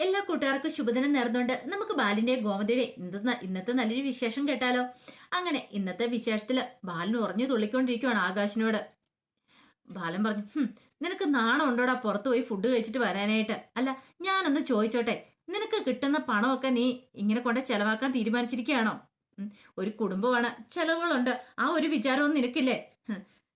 എല്ലാ കൂട്ടുകാർക്കും ശുഭദിനം നേർന്നുകൊണ്ട് നമുക്ക് ബാലിന്റെ ഗോമതിയുടെ ഇന്നത്തെ ഇന്നത്തെ നല്ലൊരു വിശേഷം കേട്ടാലോ? അങ്ങനെ ഇന്നത്തെ വിശേഷത്തിൽ ബാലൻ ഉറഞ്ഞു തുള്ളിക്കൊണ്ടിരിക്കുവാണ് ആകാശിനോട്. ബാലൻ പറഞ്ഞു നിനക്ക് നാണം ഉണ്ടോടാ പുറത്തു പോയി ഫുഡ് കഴിച്ചിട്ട് വരാനായിട്ട്? അല്ല ഞാനൊന്ന് ചോദിച്ചോട്ടെ നിനക്ക് കിട്ടുന്ന പണമൊക്കെ നീ ഇങ്ങനെ കൊണ്ട് ചെലവാക്കാൻ തീരുമാനിച്ചിരിക്കുകയാണോ? ഒരു കുടുംബമാണ് ചെലവുകളുണ്ട്. ആ ഒരു വിചാരമൊന്നും നിനക്കില്ലേ?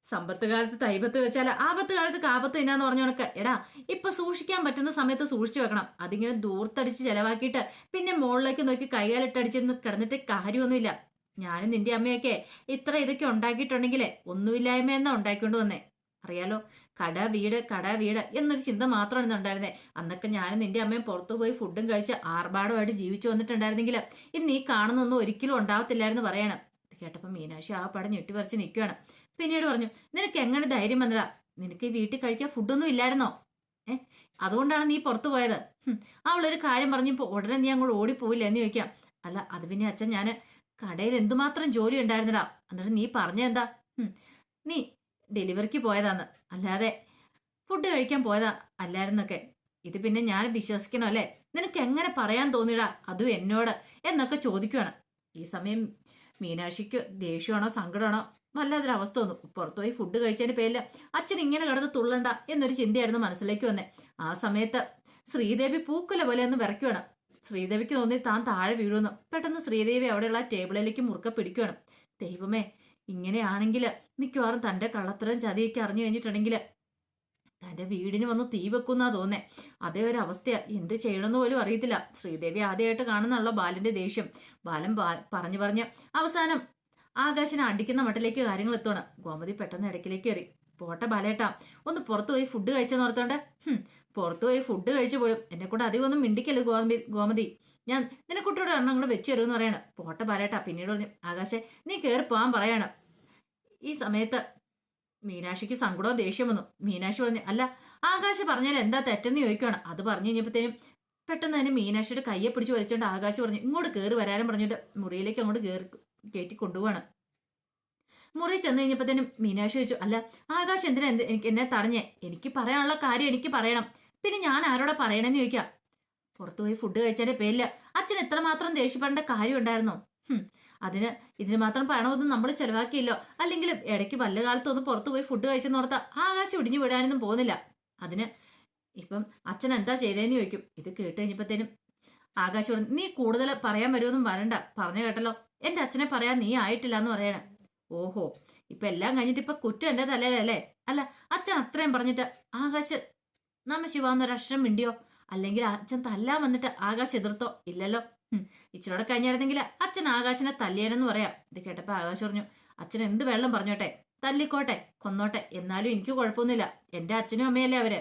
സമ്പത്ത് കാലത്ത് തൈപത്ത് വെച്ചാൽ ആപത്ത് കാലത്ത് കാപത്ത് തിന്നാന്ന് പറഞ്ഞു കണക്ക് എടാ ഇപ്പൊ സൂക്ഷിക്കാൻ പറ്റുന്ന സമയത്ത് സൂക്ഷിച്ചു വെക്കണം. അതിങ്ങനെ ദൂർത്തടിച്ച് ചെലവാക്കിയിട്ട് പിന്നെ മുകളിലേക്ക് നോക്കി കൈകാലിട്ടടിച്ചിരുന്ന് കിടന്നിട്ട് കാര്യമൊന്നുമില്ല. ഞാനും നിന്റെ അമ്മയൊക്കെ ഇത്ര ഇതൊക്കെ ഉണ്ടാക്കിയിട്ടുണ്ടെങ്കിലേ ഒന്നുമില്ലായ്മ എന്നാ ഉണ്ടാക്കിക്കൊണ്ട് വന്നേ. അറിയാലോ കട വീട് കട വീട് എന്നൊരു ചിന്ത മാത്രമാണ് ഇന്നുണ്ടായിരുന്നത് അന്നൊക്കെ ഞാനും നിന്റെ അമ്മയും പുറത്തു പോയി ഫുഡും കഴിച്ച് ആർഭാടമായിട്ട് ജീവിച്ചു വന്നിട്ടുണ്ടായിരുന്നെങ്കിൽ ഇന്ന് ഈ കാണുന്നൊന്നും ഒരിക്കലും ഉണ്ടാവത്തില്ലായിരുന്നു പറയണം. കേട്ടപ്പോൾ മീനാക്ഷി ആ പടം ഞെട്ടിപ്പറിച്ച് നിൽക്കുകയാണ് പിന്നീട് പറഞ്ഞു നിനക്ക് എങ്ങനെ ധൈര്യം വന്നടാ നിനക്ക് വീട്ടിൽ കഴിക്കാൻ ഫുഡൊന്നും ഇല്ലായിരുന്നോ? ഏ? അതുകൊണ്ടാണ് നീ പുറത്തു പോയത്. അവളൊരു കാര്യം പറഞ്ഞപ്പോൾ ഉടനെ നീ അങ്ങോട്ട് ഓടിപ്പോയില്ല എന്ന് ചോദിക്കാം. അല്ല അത് പിന്നെ അച്ഛൻ ഞാൻ കടയിൽ എന്തുമാത്രം ജോലി ഉണ്ടായിരുന്നടാ? എന്നിട്ട് നീ പറഞ്ഞ എന്താ? നീ ഡെലിവറിക്ക് പോയതാന്ന്. അല്ലാതെ ഫുഡ് കഴിക്കാൻ പോയതാ അല്ലായിരുന്നൊക്കെ. ഇത് പിന്നെ ഞാൻ വിശ്വസിക്കണോ അല്ലേ നിനക്ക് എങ്ങനെ പറയാൻ തോന്നിടാ അതും എന്നോട് എന്നൊക്കെ ചോദിക്കുകയാണ് ഈ സമയം മീനാക്ഷിക്ക് ദേഷ്യമാണോ സങ്കടമാണോ? വല്ലാത്തൊരവസ്ഥ വന്നു. പുറത്തു പോയി ഫുഡ് കഴിച്ചതിന് പേരിൽ അച്ഛൻ ഇങ്ങനെ കിടന്ന് തുള്ളണ്ട എന്നൊരു ചിന്തയായിരുന്നു മനസ്സിലേക്ക് വന്നേ. ആ സമയത്ത് ശ്രീദേവി പൂക്കുല പോലെ ഒന്ന് വിറയ്ക്കുവാണ്. ശ്രീദേവിക്ക് തോന്നി താൻ താഴെ വീഴുന്നു പെട്ടെന്ന് ശ്രീദേവി അവിടെയുള്ള ടേബിളിലേക്ക് മുറുക്ക പിടിക്കുകയാണ് ദൈവമേ ഇങ്ങനെയാണെങ്കിൽ മിക്കവാറും തന്റെ കള്ളത്തരം ചതിയൊക്കെ അറിഞ്ഞു കഴിഞ്ഞിട്ടുണ്ടെങ്കിൽ തന്റെ വീടിന് വന്ന് തീ വെക്കുന്നാ തോന്നേ. അതേ ഒരു അവസ്ഥയാ എന്ത് ചെയ്യണമെന്ന് പോലും അറിയത്തില്ല. ശ്രീദേവി ആദ്യമായിട്ട് കാണുന്നുള്ള ബാലന്റെ ദേഷ്യം. ബാലൻ പറഞ്ഞു പറഞ്ഞ് അവസാനം ആകാശന അടിക്കുന്ന മട്ടിലേക്ക് കാര്യങ്ങൾ എത്തുകയാണ് ഗോമതി പെട്ടെന്ന് ഇടയ്ക്കിലേക്ക് കയറി. പോട്ടെ ബാലേട്ട ഒന്ന് പുറത്തുപോയി ഫുഡ് കഴിച്ചെന്ന് ഓർത്തോണ്ട്. പുറത്തുപോയി പുറത്തു പോയി ഫുഡ് കഴിച്ചു പോലും. എന്നെ കൂടെ അധികം ഒന്നും മിണ്ടിക്കല്ലേ ഗോമതി ഗോമതി. ഞാൻ നിന്നെ കുട്ടിയുടെ എണ്ണം കൂടെ വെച്ചു തരുമെന്ന് പറയണം. പോട്ടെ ബാലേട്ടാ പിന്നീട് പറഞ്ഞു. ആകാശെ നീ കയറി പോകാൻ പറയാണ്. ഈ സമയത്ത് മീനാക്ഷിക്ക് സങ്കടവും ദേഷ്യം വന്നു. മീനാക്ഷി പറഞ്ഞു അല്ല ആകാശ് പറഞ്ഞാൽ എന്താ തെറ്റെന്ന് ചോദിക്കുകയാണ് അത് പറഞ്ഞു കഴിഞ്ഞപ്പോഴത്തേനും പെട്ടെന്ന് തന്നെ മീനാക്ഷിയുടെ കയ്യെ പിടിച്ച് വലിച്ചോണ്ട് ആകാശ് പറഞ്ഞു ഇങ്ങോട്ട് കയറി വരാനും പറഞ്ഞിട്ട് മുറിയിലേക്ക് അങ്ങോട്ട് കയറി കയറ്റി കൊണ്ടുപോവാണ്. മുറി ചെന്ന് കഴിഞ്ഞപ്പോഴത്തേനും മീനാക്ഷി ചോദിച്ചു അല്ല ആകാശ് എന്തിനാ എന്ത് എന്നെ തടഞ്ഞേ? എനിക്ക് പറയാനുള്ള കാര്യം എനിക്ക് പറയണം. പിന്നെ ഞാൻ ആരോടെ പറയണമെന്ന് ചോദിക്കാം. പുറത്തുപോയി ഫുഡ് കഴിച്ചതിന്റെ പേരിൽ അച്ഛൻ എത്രമാത്രം ദേഷ്യപ്പെടേണ്ട കാര്യം ഉണ്ടായിരുന്നോ അതിന് ഇതിന് മാത്രം പണമൊന്നും നമ്മൾ ചെലവാക്കിയില്ലോ. അല്ലെങ്കിൽ ഇടയ്ക്ക് വല്ല കാലത്ത് ഒന്ന് പുറത്തു പോയി ഫുഡ് കഴിച്ചെന്ന് ഓർത്താ ആകാശം ഇടിഞ്ഞു വിടാനൊന്നും പോകുന്നില്ല. അതിന് ഇപ്പം അച്ഛൻ എന്താ ചെയ്തതെന്ന് ചോദിക്കും. ഇത് കേട്ട് കഴിഞ്ഞപ്പോഴത്തേനും ആകാശ് പറഞ്ഞു നീ കൂടുതൽ പറയാൻ വരുമെന്നും വരണ്ട. പറഞ്ഞു കേട്ടല്ലോ. എന്റെ അച്ഛനെ പറയാൻ നീ ആയിട്ടില്ല എന്ന് പറയണേ. ഓഹോ ഇപ്പൊ എല്ലാം കഴിഞ്ഞിട്ട് ഇപ്പൊ കുറ്റം എന്റെ തലയിലല്ലേ? അല്ല അച്ഛൻ അത്രയും പറഞ്ഞിട്ട് ആകാശ് നമ്മ ശിവാന്നൊരക്ഷരം മിണ്ടിയോ? അല്ലെങ്കിൽ അച്ഛൻ തല്ലാൻ വന്നിട്ട് ആകാശ് എതിർത്തോ? ഇല്ലല്ലോ. ഇച്ചിരൂടെ കഴിഞ്ഞായിരുന്നെങ്കിൽ അച്ഛൻ ആകാശിനെ തല്ലിയാനെന്ന് പറയാം. ഇത് കേട്ടപ്പോ ആകാശ് പറഞ്ഞു അച്ഛൻ എന്ത് വെള്ളം പറഞ്ഞോട്ടെ? തല്ലിക്കോട്ടെ കൊന്നോട്ടെ. എന്നാലും എനിക്ക് കുഴപ്പമൊന്നുമില്ല. എന്റെ അച്ഛനും അമ്മയല്ലേ അവർ?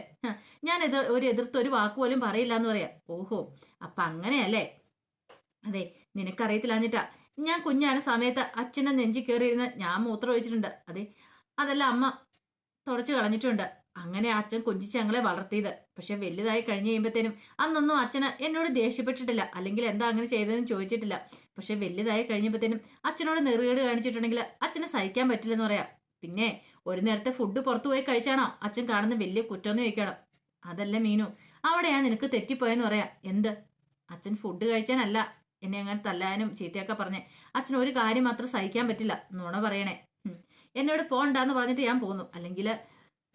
ഞാൻ എതിർ ഒരു എതിർത്ത് ഒരു വാക്ക് പോലും പറയില്ല എന്ന് പറയാം. ഓഹോ അപ്പൊ അങ്ങനെയല്ലേ? അതെ നിനക്കറിയത്തില്ലാഞ്ഞിട്ടാ. ഞാൻ കുഞ്ഞാണ് സമയത്ത് അച്ഛനെ നെഞ്ചി കയറിയിരുന്ന് ഞാൻ മൂത്രം ഒഴിച്ചിട്ടുണ്ട്. അതെ അതല്ല അമ്മ തുടച്ചു കളഞ്ഞിട്ടുണ്ട്. അങ്ങനെ അച്ഛൻ കൊഞ്ചിച്ച് ഞങ്ങളെ വളർത്തിയത്. പക്ഷെ വലുതായി കഴിഞ്ഞ് കഴിയുമ്പോഴത്തേനും അന്നൊന്നും അച്ഛന് എന്നോട് ദേഷ്യപ്പെട്ടിട്ടില്ല. അല്ലെങ്കിൽ എന്താ അങ്ങനെ ചെയ്തതെന്ന് ചോദിച്ചിട്ടില്ല. പക്ഷെ വലുതായി കഴിഞ്ഞപ്പോഴത്തേനും അച്ഛനോട് നെറുകേട് കാണിച്ചിട്ടുണ്ടെങ്കിൽ അച്ഛനെ സഹിക്കാൻ പറ്റില്ലെന്ന് പറയാം. പിന്നെ ഒരു നേരത്തെ ഫുഡ് പുറത്തു പോയി കഴിച്ചാണോ? അച്ഛൻ കാണുന്ന വലിയ കുറ്റമെന്ന് ചോദിക്കണം. അതല്ല മീനു അവിടെയാ നിനക്ക് തെറ്റിപ്പോയെന്ന് പറയാം. എന്ത്? അച്ഛൻ ഫുഡ് കഴിച്ചാനല്ല. എന്നെ അങ്ങനെ തല്ലാനും ചീത്തയൊക്കെ പറഞ്ഞേ അച്ഛൻ ഒരു കാര്യം മാത്രം സഹിക്കാൻ പറ്റില്ല. നുണ പറയണേ. എന്നോട് പോണ്ടാന്ന് പറഞ്ഞിട്ട് ഞാൻ പോന്നു. അല്ലെങ്കിൽ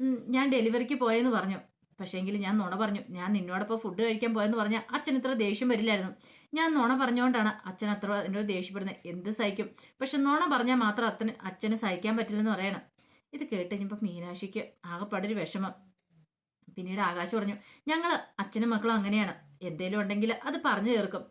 ഞാൻ ഡെലിവറിക്ക് പോയെന്ന് പറഞ്ഞു. പക്ഷേങ്കിൽ ഞാൻ നുണ പറഞ്ഞു. ഞാൻ നിന്നോടൊപ്പം ഫുഡ് കഴിക്കാൻ പോയെന്ന് പറഞ്ഞാൽ അച്ഛൻ ഇത്ര ദേഷ്യം വരില്ലായിരുന്നു. ഞാൻ നുണ പറഞ്ഞുകൊണ്ടാണ് അച്ഛൻ അത്ര എന്നോട് ദേഷ്യപ്പെടുന്നത് എന്ത് സഹിക്കും? പക്ഷെ നുണ പറഞ്ഞാൽ മാത്രം അത്തന് അച്ഛന് സഹിക്കാൻ പറ്റില്ലെന്ന് പറയണം. ഇത് കേട്ട് കഴിഞ്ഞപ്പോൾ മീനാക്ഷിക്ക് ആകെപ്പാടൊരു വിഷമം. പിന്നീട് ആകാശ് പറഞ്ഞു ഞങ്ങൾ അച്ഛനും മക്കളും അങ്ങനെയാണ്. എന്തേലും ഉണ്ടെങ്കിൽ അത് പറഞ്ഞു തീർക്കും.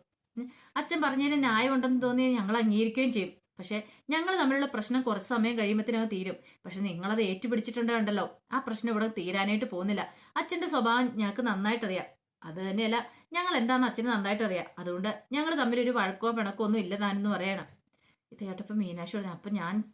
അച്ഛൻ പറഞ്ഞതിന് ന്യായമുണ്ടെന്ന് തോന്നി ഞങ്ങൾ അംഗീകരിക്കുകയും ചെയ്യും. പക്ഷെ ഞങ്ങൾ തമ്മിലുള്ള പ്രശ്നം കുറച്ച് സമയം കഴിയുമ്പത്തിനകം തീരും. പക്ഷെ നിങ്ങളത് ഏറ്റുപിടിച്ചിട്ടുണ്ടല്ലോ ആ പ്രശ്നം ഇവിടെ തീരാനായിട്ട് പോകുന്നില്ല. അച്ഛന്റെ സ്വഭാവം ഞങ്ങൾക്ക് നന്നായിട്ടറിയാം. അത് തന്നെയല്ല ഞങ്ങൾ എന്താണെന്ന് അച്ഛന് നന്നായിട്ടറിയാം. അതുകൊണ്ട് ഞങ്ങൾ തമ്മിൽ ഒരു വഴക്കോ പിണക്കോ ഒന്നും ഇല്ല താനെന്ന് പറയണം. ഇത് കേട്ടപ്പോൾ മീനാക്ഷി പറഞ്ഞു അപ്പം ഞാൻ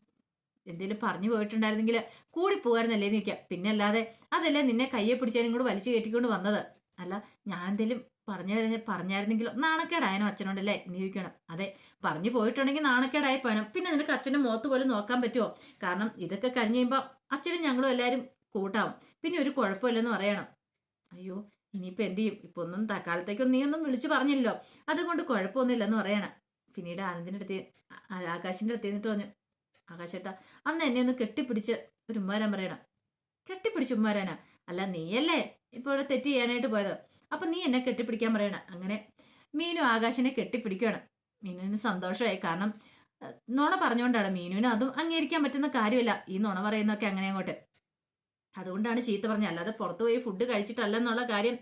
എന്തെങ്കിലും പറഞ്ഞു പോയിട്ടുണ്ടായിരുന്നെങ്കിൽ കൂടി പോകായിരുന്നല്ലേ എന്ന് പിന്നെ അല്ലാതെ അതല്ലേ നിന്നെ കയ്യെ പിടിച്ചാലും കൂടെ വലിച്ചു കയറ്റിക്കൊണ്ട് വന്നത്. അല്ല ഞാൻ എന്തെങ്കിലും പറഞ്ഞു പറഞ്ഞായിരുന്നെങ്കിലോ? നാണക്കേടായനോ അച്ഛനോടല്ലേ നീ ചോദിക്കണം. അതെ പറഞ്ഞു പോയിട്ടുണ്ടെങ്കിൽ നാണക്കേടായി പോയണം. പിന്നെ നിനക്ക് അച്ഛന്റെ മുഖത്ത് പോലും നോക്കാൻ പറ്റുമോ കാരണം ഇതൊക്കെ കഴിഞ്ഞ് കഴിയുമ്പോൾ അച്ഛനും ഞങ്ങളും എല്ലാവരും കൂട്ടാവും. പിന്നെ ഒരു കുഴപ്പമില്ലെന്ന് പറയണം. അയ്യോ ഇനിയിപ്പോൾ എന്ത് ചെയ്യും? ഇപ്പൊ ഒന്നും തക്കാലത്തേക്കൊന്നും നീ ഒന്നും വിളിച്ചു പറഞ്ഞില്ലല്ലോ. അതുകൊണ്ട് കുഴപ്പമൊന്നുമില്ലെന്ന് പറയണം. പിന്നീട് ആനന്ദിന്റെ അടുത്ത് ആകാശിന്റെ അടുത്ത് നിന്നിട്ട് പറഞ്ഞു ആകാശേട്ടാ അന്ന് എന്നെ ഒന്ന് കെട്ടിപ്പിടിച്ച് ഒരു ഉമ്മാരാൻ പറയണം. കെട്ടിപ്പിടിച്ച് ഉമ്മാരാനാ അല്ല നീയല്ലേ? ഇപ്പോൾ ഇവിടെ തെറ്റ് ചെയ്യാനായിട്ട് പോയത്? അപ്പൊ നീ എന്നെ കെട്ടിപ്പിടിക്കാൻ പറയണ. അങ്ങനെ മീനു ആകാശിനെ കെട്ടിപ്പിടിക്കുകയാണ്. മീനുവിന് സന്തോഷമായി. കാരണം നുണ പറഞ്ഞുകൊണ്ടാണ് മീനുവിന് അതും അംഗീകരിക്കാൻ പറ്റുന്ന കാര്യമില്ല. ഈ നുണ പറയുന്നതൊക്കെ അങ്ങനെ അങ്ങോട്ട്. അതുകൊണ്ടാണ് ചീത്ത പറഞ്ഞത്. അല്ലാതെ പുറത്തു പോയി ഫുഡ് കഴിച്ചിട്ടല്ല എന്നുള്ള കാര്യം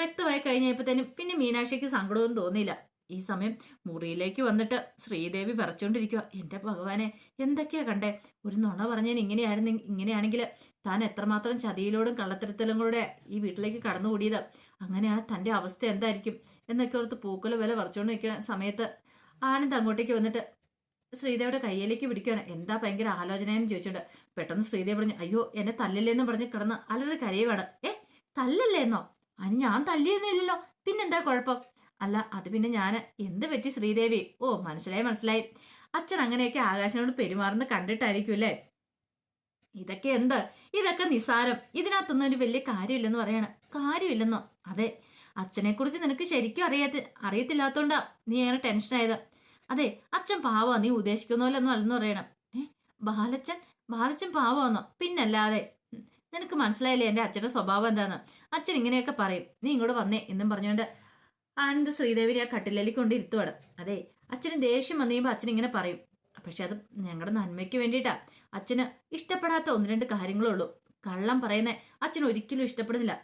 വ്യക്തമായി കഴിഞ്ഞപ്പോഴത്തേനും പിന്നെ മീനാക്ഷിക്ക് സങ്കടമൊന്നും തോന്നിയില്ല. ഈ സമയം മുറിയിലേക്ക് വന്നിട്ട് ശ്രീദേവി പറിച്ചുകൊണ്ടിരിക്കുക എന്റെ ഭഗവാനെ എന്തൊക്കെയാ കണ്ടേ? ഒരു നുണ പറഞ്ഞാൽ ഇങ്ങനെയായിരുന്നു ഇങ്ങനെയാണെങ്കിൽ താൻ എത്രമാത്രം ചതിയിലോടും കള്ളത്തരത്തിലും കൂടെ ഈ വീട്ടിലേക്ക് കടന്നുകൂടിയത്. അങ്ങനെയാണ് തന്റെ അവസ്ഥ എന്തായിരിക്കും? എന്നൊക്കെ ഓർത്ത് പൂക്കുല വില വറച്ചുകൊണ്ട് നിൽക്കുന്ന സമയത്ത് ആനന്ദ് അങ്ങോട്ടേക്ക് വന്നിട്ട് ശ്രീദേവിയുടെ കയ്യിലേക്ക് പിടിക്കുകയാണ്. എന്താ ഭയങ്കര ആലോചനയെന്ന് ചോദിച്ചിട്ടുണ്ട് പെട്ടെന്ന് ശ്രീദേവി പറഞ്ഞു അയ്യോ എന്നെ തല്ലില്ലെന്നും പറഞ്ഞ് കിടന്ന് അലറി കരയുവാണ്. ഏ തല്ലല്ലേന്നോ? അതിന് ഞാൻ തല്ലിയൊന്നും ഇല്ലല്ലോ. പിന്നെന്താ കുഴപ്പം? അല്ല അത് പിന്നെ ഞാൻ എന്ത് പറ്റി ശ്രീദേവി? ഓ മനസ്സിലായി മനസ്സിലായി. അച്ഛൻ അങ്ങനെയൊക്കെ ആകാശനോട് പെരുമാറുന്ന കണ്ടിട്ടായിരിക്കും അല്ലേ? ഇതൊക്കെ എന്ത്? ഇതൊക്കെ നിസാരം. ഇതിനകത്തൊന്നും ഒരു വലിയ കാര്യമില്ലെന്ന് പറയാണ്. കാര്യമില്ലെന്നോ? അതെ അച്ഛനെ കുറിച്ച് നിനക്ക് ശരിക്കും അറിയാത്ത അറിയത്തില്ലാത്തോണ്ടാ നീ ഏറെ ടെൻഷനായത്. അതെ അച്ഛൻ പാവാ നീ ഉദ്ദേശിക്കുന്ന പോലെ ഒന്നും അല്ലെന്ന് പറയണം. ഏ ബാലച്ചൻ ബാലച്ചൻ പാവാന്നോ പിന്നല്ലാതെ നിനക്ക് മനസ്സിലായില്ലേ എന്റെ അച്ഛന്റെ സ്വഭാവം എന്താന്ന്? അച്ഛൻ ഇങ്ങനെയൊക്കെ പറയും. നീ ഇങ്ങോട്ട് വന്നേ എന്നും പറഞ്ഞുകൊണ്ട് ആനന്ദ ശ്രീദേവിനെ ആ കട്ടിലേക്ക് കൊണ്ട് ഇരുത്തുവാണ്. അതെ അച്ഛന് ദേഷ്യം വന്നു കഴിയുമ്പോൾ അച്ഛൻ ഇങ്ങനെ പറയും. പക്ഷെ അത് ഞങ്ങളുടെ നന്മയ്ക്ക് വേണ്ടിയിട്ടാ. അച്ഛന് ഇഷ്ടപ്പെടാത്ത ഒന്ന് രണ്ട് കാര്യങ്ങളുള്ളൂ കള്ളം പറയുന്നേ അച്ഛൻ ഒരിക്കലും ഇഷ്ടപ്പെടുന്നില്ല.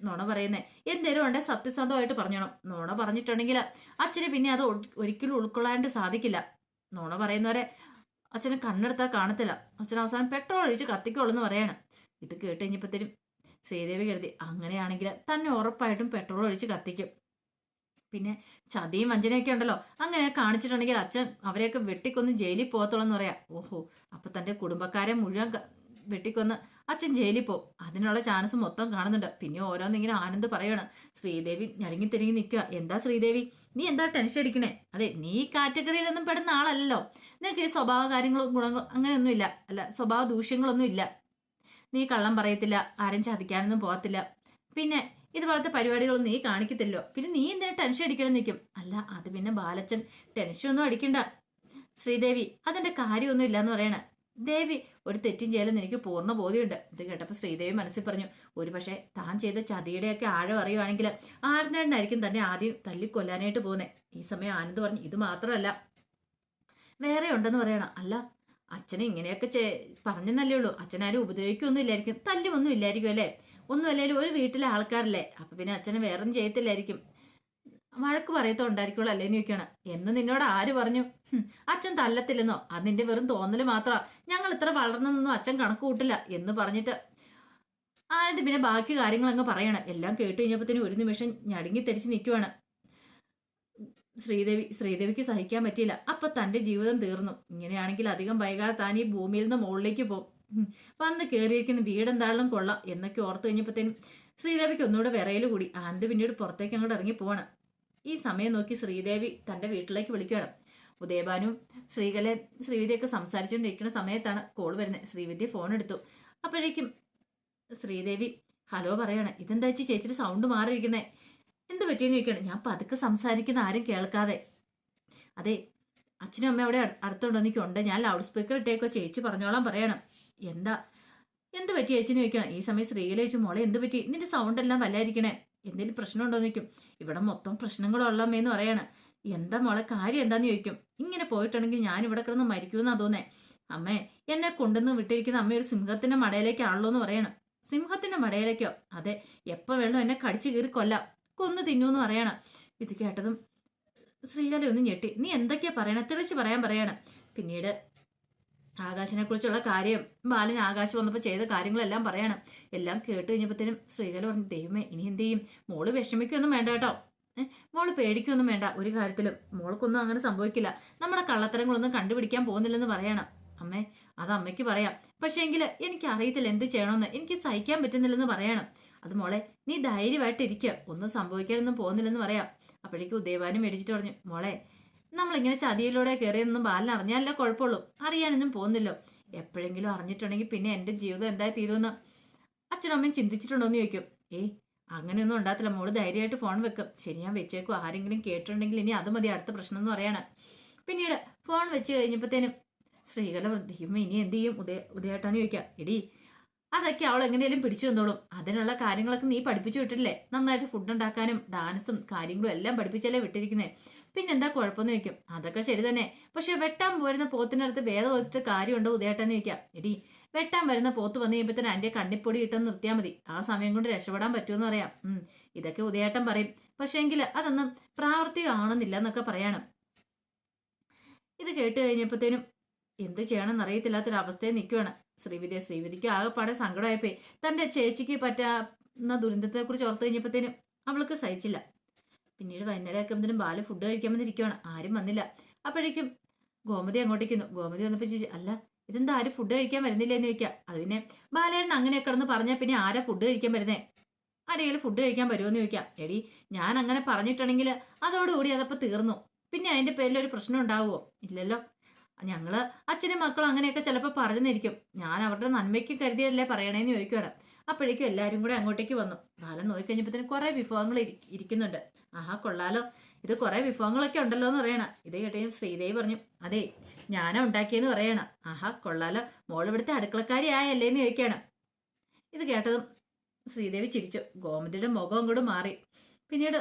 നുണ പറയുന്നേ. എന്തേലും ഉണ്ടെ സത്യസന്ധമായിട്ട് പറഞ്ഞോണം. നുണ പറഞ്ഞിട്ടുണ്ടെങ്കിൽ അച്ഛന് പിന്നെ അത് ഒരിക്കലും ഉൾക്കൊള്ളാണ്ട് സാധിക്കില്ല. നുണ പറയുന്നവരെ അച്ഛനെ കണ്ണെടുത്താൽ കാണത്തില്ല. അച്ഛൻ അവസാനം പെട്രോൾ ഒഴിച്ച് കത്തിക്കോളൂ എന്ന് പറയാണ്. ഇത് കേട്ട് കഴിഞ്ഞപ്പോഴത്തേനും ശ്രീദേവി കരുതി അങ്ങനെയാണെങ്കിൽ തന്നെ ഉറപ്പായിട്ടും പെട്രോൾ ഒഴിച്ച് കത്തിക്കും. പിന്നെ ചതിയും വഞ്ചനയൊക്കെ ഉണ്ടല്ലോ. അങ്ങനെ കാണിച്ചിട്ടുണ്ടെങ്കിൽ അച്ഛൻ അവരെയൊക്കെ വെട്ടിക്കൊന്ന് ജയിലിൽ പോകത്തുള്ളൂ എന്ന് പറയാം. ഓഹോ അപ്പൊ തന്റെ കുടുംബക്കാരെ മുഴുവൻ വെട്ടിക്കൊന്ന് അച്ഛൻ ജയിലിൽ പോകും അതിനുള്ള ചാൻസ് മൊത്തം കാണുന്നുണ്ട്. പിന്നെ ഓരോന്നിങ്ങനെ ആനന്ദ് പറയാണ്. ശ്രീദേവി ഞടുങ്ങി തിരിങ്ങി നിൽക്കുക. എന്താ ശ്രീദേവി? നീ എന്താ ടെൻഷൻ അടിക്കണേ? അതെ നീ കാറ്റഗറിയിലൊന്നും പെടുന്ന ആളല്ലോ നിനക്ക് ഈ സ്വഭാവ കാര്യങ്ങളും ഗുണങ്ങളും അങ്ങനെയൊന്നും ഇല്ല. അല്ല സ്വഭാവ ദൂഷ്യങ്ങളൊന്നും ഇല്ല. നീ കള്ളം പറയത്തില്ല. ആരും ചതിക്കാനൊന്നും പോകത്തില്ല. പിന്നെ ഇതുപോലത്തെ പരിപാടികളൊന്നും നീ കാണിക്കത്തില്ലോ പിന്നെ നീ എന്തിനാ ടെൻഷൻ അടിക്കണം നിൽക്കും അല്ല അത് പിന്നെ ബാലച്ചൻ ടെൻഷനൊന്നും അടിക്കണ്ട. ശ്രീദേവി അതിന്റെ കാര്യമൊന്നും ഇല്ലയെന്ന് പറയണ. ദേവി ഒരു തെറ്റും ചെയ്യലെന്ന് എനിക്ക് പൂർണ ബോധ്യമുണ്ട്. ഇത് കേട്ടപ്പോൾ ശ്രീദേവി മനസ്സിൽ പറഞ്ഞു ഒരു പക്ഷേ താൻ ചെയ്ത ചതിയുടെയൊക്കെ ആഴം അറിയുവാണെങ്കിൽ ആരുന്നേണ്ടായിരിക്കും തന്നെ ആദ്യം തല്ലിക്കൊല്ലാനായിട്ട് പോകുന്നത് ഈ സമയം ആനന്ദ് പറഞ്ഞു ഇത് മാത്രമല്ല. വേറെ ഉണ്ടെന്ന് പറയണം. അല്ല അച്ഛനെ ഇങ്ങനെയൊക്കെ ചെ പറഞ്ഞെന്നല്ലേ ഉള്ളൂ. അച്ഛനാരും ഉപദ്രവിക്കൊന്നും ഇല്ലായിരിക്കും തല്ലുമൊന്നും ഇല്ലായിരിക്കും അല്ലേ? ഒന്നും അല്ലെങ്കിലും ഒരു വീട്ടിലെ ആൾക്കാരല്ലേ? അപ്പൊ പിന്നെ അച്ഛനെ വേറൊന്നും ചെയ്യത്തില്ലായിരിക്കും. വഴക്ക് പറയത്തുണ്ടായിരിക്കുള്ളൂ അല്ലേന്ന് ചോദിക്കണം എന്ന് നിന്നോട് ആര് പറഞ്ഞു? അച്ഛൻ തല്ലത്തില്ലെന്നോ? അത് നിന്റെ വെറും തോന്നൽ മാത്രമാ ഞങ്ങൾ ഇത്ര വളർന്നൊന്നും അച്ഛൻ കണക്ക് കൂട്ടില്ല എന്ന് പറഞ്ഞിട്ട് ആനന്ദ് പിന്നെ ബാക്കി കാര്യങ്ങൾ അങ്ങ് പറയണം. എല്ലാം കേട്ട് കഴിഞ്ഞപ്പത്തിന് ഒരു നിമിഷം ഞടുങ്ങി തെരിച്ച് നിൽക്കുവാണ് ശ്രീദേവി ശ്രീദേവിക്ക് സഹിക്കാൻ പറ്റിയില്ല. അപ്പൊ തന്റെ ജീവിതം തീർന്നു. ഇങ്ങനെയാണെങ്കിൽ അധികം വൈകാതെ താൻ ഈ ഭൂമിയിൽ നിന്ന് മുകളിലേക്ക് പോകും. വന്ന് കയറിയിരിക്കുന്ന വീടെന്താളും കൊള്ളാം എന്നൊക്കെ ഓർത്ത് കഴിഞ്ഞപ്പോഴത്തേനും ശ്രീദേവിക്ക് ഒന്നുകൂടെ വിറയൽ കൂടി. ആനന്ദ് പിന്നീട് പുറത്തേക്ക് അങ്ങോട്ട് ഇറങ്ങി പോവാണ്. ഈ സമയം നോക്കി ശ്രീദേവി തന്റെ വീട്ടിലേക്ക് വിളിക്കുകയാണ്. ഉദയഭാനും ശ്രീകലെ ശ്രീവിദ്യയൊക്കെ സംസാരിച്ചുകൊണ്ടിരിക്കുന്ന സമയത്താണ് കോൾ വരുന്നത് ശ്രീവിദ്യ ഫോൺ എടുത്തു. അപ്പോഴേക്കും ശ്രീദേവി ഹലോ പറയാണ്. ഇതെന്താ ചേച്ചി? ചേച്ചിയുടെ സൗണ്ട് മാറിയിരിക്കുന്നത് എന്ത് പറ്റിയെന്ന് ചോദിക്കണം ഞാൻ പതുക്കെ സംസാരിക്കുന്ന ആരും കേൾക്കാതെ. അതെ അച്ഛനും അമ്മ അവിടെ അടു- അടുത്തുണ്ടോ? എനിക്കുണ്ട് ഞാൻ ലൗഡ് സ്പീക്കർ ഇട്ടേക്കോ ചേച്ചി പറഞ്ഞോളാം പറയണം. എന്താ? എന്ത് പറ്റി ചേച്ചിന് ചോദിക്കണം ഈ സമയം ശ്രീകല ചോദിച്ചു മോളെ എന്ത് പറ്റി? നിന്റെ സൗണ്ട് എല്ലാം വല്ലായിരിക്കണേ എന്തെങ്കിലും പ്രശ്നമുണ്ടോ എന്ന് ചോദിക്കും. ഇവിടെ മൊത്തം പ്രശ്നങ്ങളുള്ളമ്മേന്ന് പറയാണ്. എന്താ മോളെ കാര്യം എന്താന്ന് ചോദിക്കും. ഇങ്ങനെ പോയിട്ടുണ്ടെങ്കിൽ ഞാൻ ഇവിടെ കിടന്ന് മരിക്കുമെന്നാ തോന്നേ. അമ്മേ എന്നെ കൊണ്ടുവന്ന് വിട്ടിരിക്കുന്ന അമ്മ ഒരു സിംഹത്തിന്റെ മടയിലേക്കാണല്ലോ എന്ന് പറയണം. സിംഹത്തിന്റെ മടയിലേക്കോ? അതെ എപ്പോ വേണോ എന്നെ കടിച്ചു കീറി കൊല്ല. കൊന്നു തിന്നൂന്ന് പറയണം. ഇത് കേട്ടതും ശ്രീകല ഒന്ന് ഞെട്ടി. നീ എന്തൊക്കെയാ പറയണ? തെളിച്ച് പറയാൻ പറയണം. പിന്നീട് ആകാശിനെ കുറിച്ചുള്ള കാര്യം ബാലൻ ആകാശ് വന്നപ്പോൾ ചെയ്ത കാര്യങ്ങളെല്ലാം പറയണം. എല്ലാം കേട്ട് കഴിഞ്ഞപ്പോഴത്തേനും ശ്രീകല പറഞ്ഞു ദൈവമേ ഇനി എന്ത് ചെയ്യും? മോൾ വിഷമിക്കൊന്നും വേണ്ട കേട്ടോ. മോൾ പേടിക്കൊന്നും വേണ്ട ഒരു കാര്യത്തിലും. മോൾക്കൊന്നും അങ്ങനെ സംഭവിക്കില്ല. നമ്മുടെ കള്ളത്തരങ്ങളൊന്നും കണ്ടുപിടിക്കാൻ പോകുന്നില്ലെന്ന് പറയണം. അമ്മേ അത് അമ്മയ്ക്ക് പറയാം. പക്ഷേ എങ്കിൽ എനിക്ക് അറിയത്തില്ല എന്ത് ചെയ്യണമെന്ന്. എനിക്ക് സഹിക്കാൻ പറ്റുന്നില്ലെന്ന് പറയണം. അത് മോളെ നീ ധൈര്യമായിട്ടിരിക്കുക ഒന്നും സംഭവിക്കാനൊന്നും പോകുന്നില്ലെന്ന് പറയാം. അപ്പോഴേക്കും ഉദയവാനും മേടിച്ചിട്ട് പറഞ്ഞു മോളെ നമ്മളിങ്ങനെ ചതിയിലൂടെ കയറിയൊന്നും ബാലൻ അറിഞ്ഞാലേ കുഴപ്പമുള്ളൂ. അറിയാനൊന്നും പോകുന്നില്ലോ. എപ്പോഴെങ്കിലും അറിഞ്ഞിട്ടുണ്ടെങ്കിൽ പിന്നെ എന്റെ ജീവിതം എന്തായി തീരുമെന്ന് അച്ഛനും അമ്മയും ചിന്തിച്ചിട്ടുണ്ടോ എന്ന് ചോദിക്കും. ഏയ് അങ്ങനെയൊന്നും ഉണ്ടാകത്തില്ല. മോൾ ധൈര്യമായിട്ട് ഫോൺ വെക്കും. ശരി ഞാൻ വെച്ചേക്കും. ആരെങ്കിലും കേട്ടിട്ടുണ്ടെങ്കിൽ ഇനി അത് മതി അടുത്ത പ്രശ്നം എന്ന് പറയാണ്. പിന്നീട് ഫോൺ വെച്ച് കഴിഞ്ഞപ്പോഴത്തേനും ശ്രീകല ദൈവം ഇനി എന്ത് ചെയ്യും? ഉദയ ഉദയേട്ടാന്ന് ചോദിക്കാം എടി അതൊക്കെ അവൾ എങ്ങനെയും പിടിച്ചു വന്നോളും അതിനുള്ള കാര്യങ്ങളൊക്കെ നീ പഠിപ്പിച്ചു വിട്ടില്ലേ നന്നായിട്ട് ഫുഡ് ഉണ്ടാക്കാനും ഡാൻസും കാര്യങ്ങളും എല്ലാം പഠിപ്പിച്ചല്ലേ വിട്ടിരിക്കുന്നേ? പിന്നെന്താ കുഴപ്പമെന്ന് ചോദിക്കും. അതൊക്കെ ശരി തന്നെ. പക്ഷെ വെട്ടാൻ വരുന്ന പോത്തിനടുത്ത് വേദം വെച്ചിട്ട് കാര്യമുണ്ടോ ഉദയേട്ടെന്ന് ചോദിക്കാം. എടി വെട്ടാൻ വരുന്ന പോത്ത് വന്നു തന്നെ എന്റെ കണ്ണിപ്പൊടി ഇട്ടെന്ന് നിർത്തിയാൽ മതി. ആ സമയം കൊണ്ട് രക്ഷപ്പെടാൻ പറ്റുമെന്ന് പറയാം. ഇതൊക്കെ ഉദയേട്ടൻ പറയും. പക്ഷേ എങ്കിൽ അതൊന്നും പ്രാവർത്തികമാണെന്നില്ല എന്നൊക്കെ പറയണം. ഇത് കേട്ട് കഴിഞ്ഞപ്പോഴത്തേനും എന്ത് ചെയ്യണമെന്ന് അറിയത്തില്ലാത്തൊരവസ്ഥയിൽ നിൽക്കുവാണ്. ശ്രീവിദ്യ ശ്രീവിദ്യക്ക് ആകെപ്പാടെ സങ്കടമായിപ്പോയി. തന്റെ ചേച്ചിക്ക് പറ്റാവുന്ന ദുരന്തത്തെക്കുറിച്ച് ഓർത്ത് കഴിഞ്ഞപ്പോഴത്തേനും അവൾക്ക് സഹിച്ചില്ല. പിന്നീട് വൈകുന്നേരം ആക്കുമ്പോഴത്തേനും ബാൽ ഫുഡ് കഴിക്കാൻ വന്നിരിക്കുവാണ്. ആരും വന്നില്ല. അപ്പോഴേക്കും ഗോമതി അങ്ങോട്ടേക്കുന്നു ഗോമതി വന്നപ്പോൾ ചോദിച്ചു അല്ല ഇതെന്താ ആരും ഫുഡ് കഴിക്കാൻ വരുന്നില്ല എന്ന് ചോദിക്കാം അത് പിന്നെ ബാലേട്ടൻ അങ്ങനെ കിടന്ന് പറഞ്ഞാൽ പിന്നെ ആരാ ഫുഡ് കഴിക്കാൻ വരുന്നേ? ആരെങ്കിലും ഫുഡ് കഴിക്കാൻ വരുമോന്ന് ചോദിക്കാം എടി ഞാൻ അങ്ങനെ പറഞ്ഞിട്ടുണ്ടെങ്കിൽ അതോടുകൂടി അതപ്പോൾ തീർന്നു. പിന്നെ അതിന്റെ പേരിൽ ഒരു പ്രശ്നം ഉണ്ടാവുമോ? ഇല്ലല്ലോ. ഞങ്ങൾ അച്ഛനും മക്കളും അങ്ങനെയൊക്കെ ചിലപ്പോൾ പറഞ്ഞിരിക്കും ഞാൻ അവരുടെ നന്മയ്ക്ക് കരുതിയല്ലേ പറയണേന്ന് ചോദിക്കുകയാണ് അപ്പോഴേക്കും എല്ലാവരും കൂടെ അങ്ങോട്ടേക്ക് വന്നു. ബാലൻ നോക്കിക്കഴിഞ്ഞപ്പോഴത്തേനും കുറേ വിഭവങ്ങൾ ഇരിക്കുന്നുണ്ട്. ആഹാ കൊള്ളാലോ. ഇത് കുറേ വിഭവങ്ങളൊക്കെ ഉണ്ടല്ലോ എന്ന് പറയണ. ഇത് കേട്ടേ ശ്രീദേവി പറഞ്ഞു അതെ ഞാനാ ഉണ്ടാക്കിയെന്ന് പറയണ. ആഹാ കൊള്ളാലോ. മോൾ ഇവിടുത്തെ അടുക്കളക്കാരി ആയല്ലേ എന്ന് ചോദിക്കുകയാണ് ഇത് കേട്ടതും ശ്രീദേവി ചിരിച്ചു. ഗോമതിയുടെ മുഖം കൂടെ മാറി. പിന്നീട്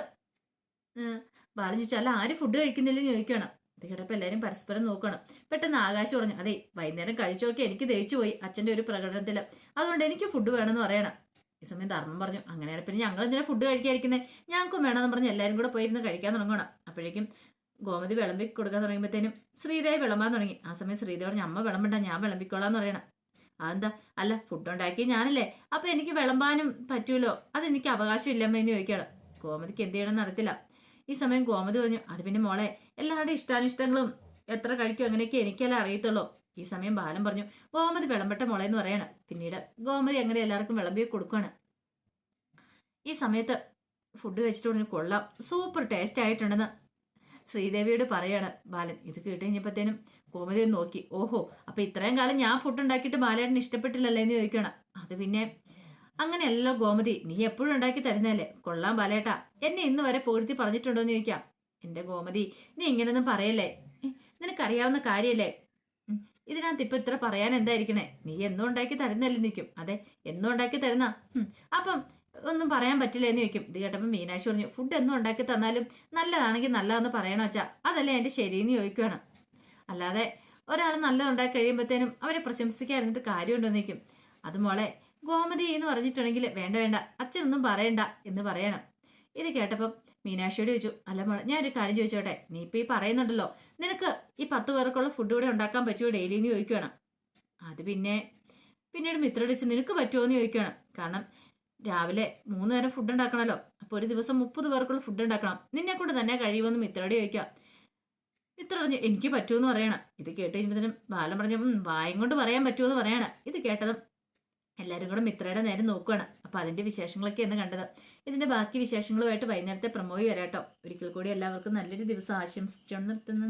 ബാലൻ ചോദിച്ചു അല്ല ആര് ഫുഡ് കഴിക്കുന്നില്ലെന്ന് ചോദിക്കുകയാണ് കേട്ടപ്പോൾ എല്ലാവരും പരസ്പരം നോക്കണം. പെട്ടെന്ന് ആകാശ് പറഞ്ഞു അതെ വൈകുന്നേരം കഴിച്ചു നോക്കി എനിക്ക് ദഹിച്ചു പോയി അച്ഛന്റെ ഒരു പ്രകടനത്തിൽ അതുകൊണ്ട് എനിക്ക് ഫുഡ് വേണമെന്ന് പറയണം. ഈ സമയം ധർമ്മം പറഞ്ഞു. അങ്ങനെയാണ് പിന്നെ ഞങ്ങൾ എന്തിനാ ഫുഡ് കഴിക്കാതിരിക്കുന്നത് ഞങ്ങൾക്കും വേണമെന്ന് പറഞ്ഞ് എല്ലാവരും കൂടെ പോയിരുന്ന് കഴിക്കാൻ തുടങ്ങണം. അപ്പോഴേക്കും ഗോമതി വിളമ്പി കൊടുക്കാൻ തുടങ്ങിയപ്പോഴത്തേനും ശ്രീദേവി വിളമ്പാൻ തുടങ്ങി. ആ സമയം ശ്രീദേവി പറഞ്ഞു അമ്മ വിളമ്പണ്ട ഞാൻ വിളമ്പിക്കോളാന്ന് പറയണം. അതെന്താ? അല്ല ഫുഡ് ഉണ്ടാക്കി ഞാനല്ലേ. അപ്പം എനിക്ക് വിളമ്പാനും പറ്റൂലോ? അതെനിക്ക് അവകാശം ഇല്ലമ്മ എന്ന് ചോദിക്കണം ഗോമതിക്ക് എന്ത് ചെയ്യണമെന്ന് അറിയത്തില്ല. ഈ സമയം ഗോമതി പറഞ്ഞു അത് പിന്നെ മോളെ എല്ലാവരുടെയും ഇഷ്ടാനിഷ്ടങ്ങളും എത്ര കഴിക്കും അങ്ങനെയൊക്കെ എനിക്കല്ലേ അറിയത്തുള്ളൂ. ഈ സമയം ബാലൻ പറഞ്ഞു ഗോമതി വിളമ്പട്ട മോളെ എന്ന് പറയണം. പിന്നീട് ഗോമതി അങ്ങനെ എല്ലാവർക്കും വിളമ്പി കൊടുക്കുകയാണ് ഈ സമയത്ത് ഫുഡ് കഴിച്ചിട്ട് പറഞ്ഞു കൊള്ളാം സൂപ്പർ ടേസ്റ്റ് ആയിട്ടുണ്ടെന്ന് ശ്രീദേവിയോട് പറയാണ് ബാലൻ. ഇത് കേട്ട് കഴിഞ്ഞപ്പോഴത്തേനും ഗോമതി നോക്കി ഓഹോ അപ്പൊ ഇത്രയും കാലം ഞാൻ ഫുഡ് ഉണ്ടാക്കിയിട്ട് ബാലേട്ടന് ഇഷ്ടപ്പെട്ടില്ലല്ലേ? എന്ന് ചോദിക്കണം അത് പിന്നെ അങ്ങനെയല്ലോ ഗോമതി നീ എപ്പോഴും ഉണ്ടാക്കി തരുന്നല്ലേ കൊള്ളാം ബാലേട്ടാ. എന്നെ ഇന്ന് വരെ പൂഴ്ത്തി പറഞ്ഞിട്ടുണ്ടോ എന്ന് ചോദിക്കാം. എന്റെ ഗോമതി നീ ഇങ്ങനൊന്നും പറയല്ലേ? നിനക്കറിയാവുന്ന കാര്യല്ലേ? ഇതിനകത്ത് ഇപ്പൊ ഇത്ര പറയാൻ എന്തായിരിക്കണേ? നീ എന്നും ഉണ്ടാക്കി തരുന്നല്ലേ നിൽക്കും അതെ എന്നും ഉണ്ടാക്കി തരുന്ന. അപ്പം ഒന്നും പറയാൻ പറ്റില്ല എന്ന് ചോദിക്കും. ഇത് കേട്ടപ്പോൾ മീനാക്ഷി പറഞ്ഞു ഫുഡ് എന്നും ഉണ്ടാക്കി തന്നാലും നല്ലതാണെങ്കിൽ നല്ലതെന്ന് പറയണോ വെച്ചാ അതല്ലേ എന്റെ ശരിയെന്ന് ചോദിക്കുകയാണ് അല്ലാതെ ഒരാൾ നല്ലത് ഉണ്ടാക്കി കഴിയുമ്പോഴത്തേനും അവരെ പ്രശംസിക്കാതിരുന്നിട്ട് കാര്യമുണ്ടോ നിൽക്കും അത് മോളെ ഗോമതി എന്ന് പറഞ്ഞിട്ടുണ്ടെങ്കിൽ വേണ്ട വേണ്ട അച്ഛനൊന്നും പറയണ്ട എന്ന് പറയണം. ഇത് കേട്ടപ്പം മീനാക്ഷിയോട് ചോദിച്ചു അല്ല മോളെ ഞാൻ ഒരു കാര്യം ചോദിച്ചോട്ടെ? നീ ഇപ്പൊ ഈ പറയുന്നുണ്ടല്ലോ നിനക്ക് ഈ പത്ത് പേർക്കുള്ള ഫുഡ് കൂടെ ഉണ്ടാക്കാൻ പറ്റുമോ ഡെയിലി എന്ന് ചോദിക്കുകയാണ് അത് പിന്നെ പിന്നീട് മിത്രോട് ചോദിച്ചു നിനക്ക് പറ്റുമോ എന്ന് ചോദിക്കുകയാണ് കാരണം രാവിലെ മൂന്ന് നേരം ഫുഡ് ഉണ്ടാക്കണമല്ലോ അപ്പോൾ ഒരു ദിവസം മുപ്പത് പേർക്കുള്ള ഫുഡ് ഉണ്ടാക്കണം. നിന്നെ കൊണ്ട് തന്നെ കഴിയുമെന്ന് മിത്രോട് ചോദിക്കാം മിത്ര പറഞ്ഞു എനിക്ക് പറ്റുമെന്ന് പറയണം. ഇത് കേട്ട് കഴിഞ്ഞപ്പോൾ ബാലൻ പറഞ്ഞു വായും കൊണ്ട് പറയാൻ പറ്റുമെന്ന് പറയണം. ഇത് കേട്ടതും എല്ലാവരും കൂടെ മിത്രയുടെ നേരെ നോക്കുകയാണ് അപ്പൊ അതിന്റെ വിശേഷങ്ങളൊക്കെ എന്ന് കണ്ടത്. ഇതിന്റെ ബാക്കി വിശേഷങ്ങളുമായിട്ട് വൈകുന്നേരത്തെ പ്രമോയി വരാട്ടോ. ഒരിക്കൽ കൂടി എല്ലാവർക്കും നല്ലൊരു ദിവസം ആശംസിച്ചുകൊണ്ട് നിർത്തുന്നു.